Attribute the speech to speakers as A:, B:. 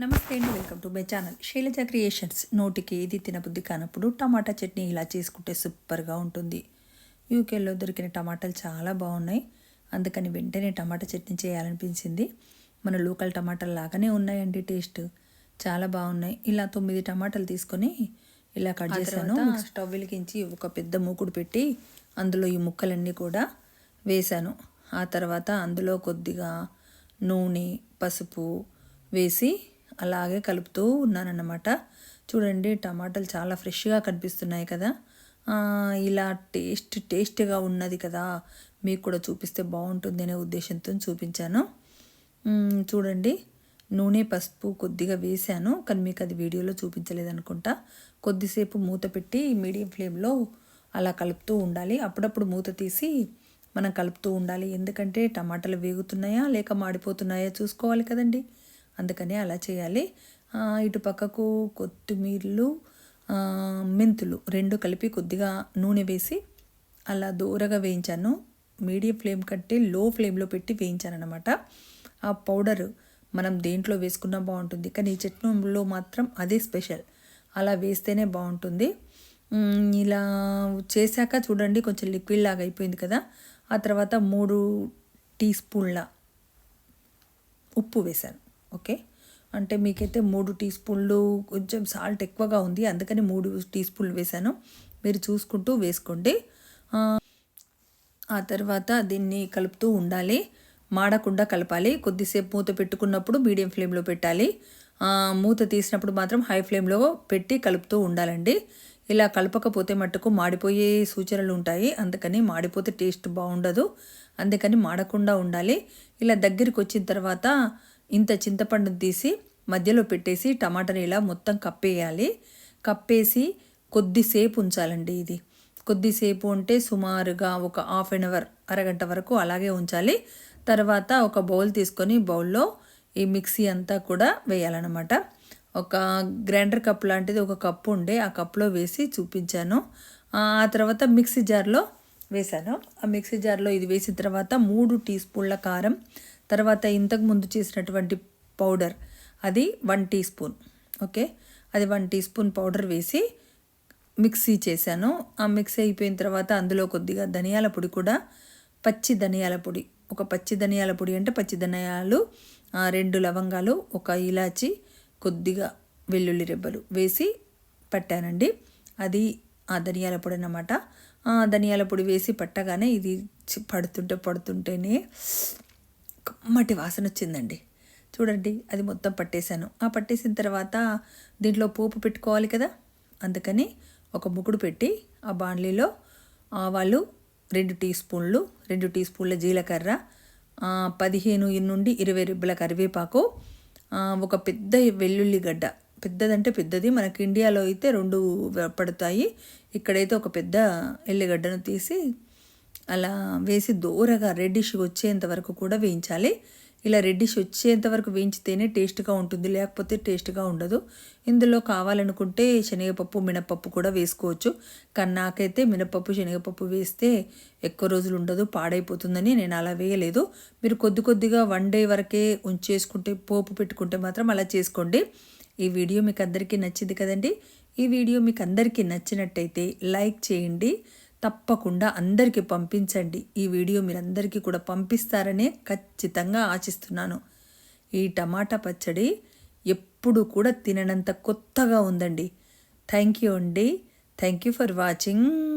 A: నమస్తే అండి welcome to my channel. Sailaja creations. నోటికి ఏది తినబుద్ధి కానప్పుడు టమాటా చట్నీ ఇలా చేసుకుంటే సూపర్గా ఉంటుంది. యూకేలో దొరికిన టమాటాలు చాలా బాగున్నాయి. అందుకని వెంటనే టమాటా చట్నీ చేయాలనిపించింది. మన లోకల్ టమాటాలు లాగానే ఉన్నాయండి టేస్ట్. చాలా బాగున్నాయి. ఇలా తొమ్మిది టమాటాలు తీసుకొని ఇలా కట్ చేశాను. స్టవ్ వెలిగించి ఒక పెద్ద మూకుడు పెట్టి అందులో ఈ ముక్కలన్నీ కూడా వేశాను. ఆ తర్వాత అందులో కొద్దిగా నూనె పసుపు వేసి అలాగే కలుపుతూ ఉన్నానన్నమాట. చూడండి టమాటాలు చాలా ఫ్రెష్గా కనిపిస్తున్నాయి కదా. ఇలా టేస్ట్ టేస్ట్గా ఉన్నది కదా. మీకు కూడా చూపిస్తే బాగుంటుంది అనే ఉద్దేశంతో చూపించాను. చూడండి నూనె పసుపు కొద్దిగా వేశాను కానీ మీకు అది వీడియోలో చూపించలేదు అనుకుంటా కొద్దిసేపు మూత పెట్టి మీడియం ఫ్లేమ్లో అలా కలుపుతూ ఉండాలి. అప్పుడప్పుడు మూత తీసి మనం కలుపుతూ ఉండాలి. ఎందుకంటే టమాటాలు వేగుతున్నాయా లేక మాడిపోతున్నాయా చూసుకోవాలి కదండి. అందుకని అలా చేయాలి. ఇటు పక్కకు కొత్తిమీరలు మెంతులు రెండు కలిపి కొద్దిగా నూనె వేసి అలా దూరగా వేయించాను. మీడియం ఫ్లేమ్ కట్టి లో ఫ్లేమ్లో పెట్టి వేయించాను అనమాట ఆ పౌడర్ మనం దేంట్లో వేసుకున్నా బాగుంటుంది. కానీ ఈ చట్నీలో మాత్రం అదే స్పెషల్. అలా వేస్తేనే బాగుంటుంది. ఇలా చేశాక చూడండి కొంచెం లిక్విడ్ లాగా అయిపోయింది కదా. ఆ తర్వాత మూడు టీ స్పూన్ల ఉప్పు వేశాను. ఓకే? అంటే మీకైతే మూడు టీ స్పూన్లు కొంచెం సాల్ట్ ఎక్కువగా ఉంది అందుకని మూడు టీ స్పూన్లు వేసాను మీరు చూసుకుంటూ వేసుకోండి. ఆ తర్వాత దీన్ని కలుపుతూ ఉండాలి. మాడకుండా కలపాలి. కొద్దిసేపు మూత పెట్టుకున్నప్పుడు మీడియం ఫ్లేమ్లో పెట్టాలి. మూత తీసినప్పుడు మాత్రం హై ఫ్లేమ్లో పెట్టి కలుపుతూ ఉండాలండి. ఇలా కలపకపోతే మట్టుకు మాడిపోయే సూచనలు ఉంటాయి. అందుకని మాడిపోతే టేస్ట్ బాగుండదు. అందుకని మాడకుండా ఉండాలి. ఇలా దగ్గరికి వచ్చిన తర్వాత ఇంత చింతపండును తీసి మధ్యలో పెట్టేసి టమాటాని ఇలా మొత్తం కప్పేయాలి. కప్పేసి కొద్దిసేపు ఉంచాలండి ఇది. కొద్దిసేపు ఉంటే సుమారుగా ఒక హాఫ్ అన్ అవర్ అరగంట వరకు అలాగే ఉంచాలి. తర్వాత ఒక బౌల్ తీసుకొని బౌల్లో ఈ మిక్సీ అంతా కూడా వేయాలన్నమాట. ఒక గ్రైండర్ కప్ లాంటిది ఒక కప్పు ఉండే ఆ కప్లో వేసి చూపించాను. ఆ తర్వాత మిక్సీ జార్లో వేశాను. ఆ మిక్సీ జార్లో ఇది వేసిన తర్వాత మూడు టీ స్పూన్ల కారం తర్వాత ఇంతకు ముందు చేసినటువంటి పౌడర్ అది వన్ టీ స్పూన్ ఓకే? అది వన్ టీ స్పూన్ పౌడర్ వేసి మిక్సీ చేశాను. ఆ మిక్సీ అయిపోయిన తర్వాత అందులో కొద్దిగా ధనియాల పొడి కూడా పచ్చి ధనియాల పొడి ఒక పచ్చి ధనియాల పొడి అంటే పచ్చి ధనియాలు రెండు లవంగాలు ఒక ఇలాచి కొద్దిగా వెల్లుల్లి రెబ్బలు వేసి పట్టానండి. అది ఆ ధనియాల పొడి అన్నమాట. ధనియాల పొడి వేసి పట్టగానే ఇది పడుతుంటే పడుతుంటేనే కమ్మటి వాసన వచ్చిందండి. చూడండి అది మొత్తం పట్టేశాను. ఆ పట్టేసిన తర్వాత దీంట్లో పోపు పెట్టుకోవాలి కదా? అందుకని ఒక ముకుడు పెట్టి ఆ బాండ్లీలో ఆవాలు రెండు టీ స్పూన్లు రెండు టీ స్పూన్ల జీలకర్ర పదిహేను నుండి ఇరవై రిబ్బల కరివేపాకు ఒక పెద్ద వెల్లుల్లి గడ్డ. పెద్దదంటే పెద్దది. మనకి ఇండియాలో అయితే రెండు పడతాయి. ఇక్కడైతే ఒక పెద్ద ఎల్లిగడ్డను తీసి అలా వేసి దూరగా రెడ్డిష్ వచ్చేంత వరకు కూడా వేయించాలి. ఇలా రెడ్డిష్ వచ్చేంత వరకు వేయించితేనే టేస్ట్గా ఉంటుంది లేకపోతే టేస్ట్గా ఉండదు. ఇందులో కావాలనుకుంటే శనగపప్పు మినపప్పు కూడా వేసుకోవచ్చు. కానీ నాకైతే మినపప్పు శనగపప్పు వేస్తే ఎక్కువ రోజులు ఉండదు పాడైపోతుందని నేను అలా వేయలేదు. మీరు కొద్ది కొద్దిగా వన్ డే వరకే ఉంచేసుకుంటే పోపు పెట్టుకుంటే మాత్రం అలా చేసుకోండి. ఈ వీడియో మీకు అందరికీ నచ్చింది కదండి? ఈ వీడియో మీకు అందరికీ నచ్చినట్టయితే లైక్ చేయండి. తప్పకుండా అందరికీ పంపించండి. ఈ వీడియో మీరందరికీ కూడా పంపిస్తారనే ఖచ్చితంగా ఆశిస్తున్నాను. ఈ టమాటా పచ్చడి ఎప్పుడు కూడా తిననంత కొత్తగా ఉందండి. థ్యాంక్ యూ అండి. Thank you for watching.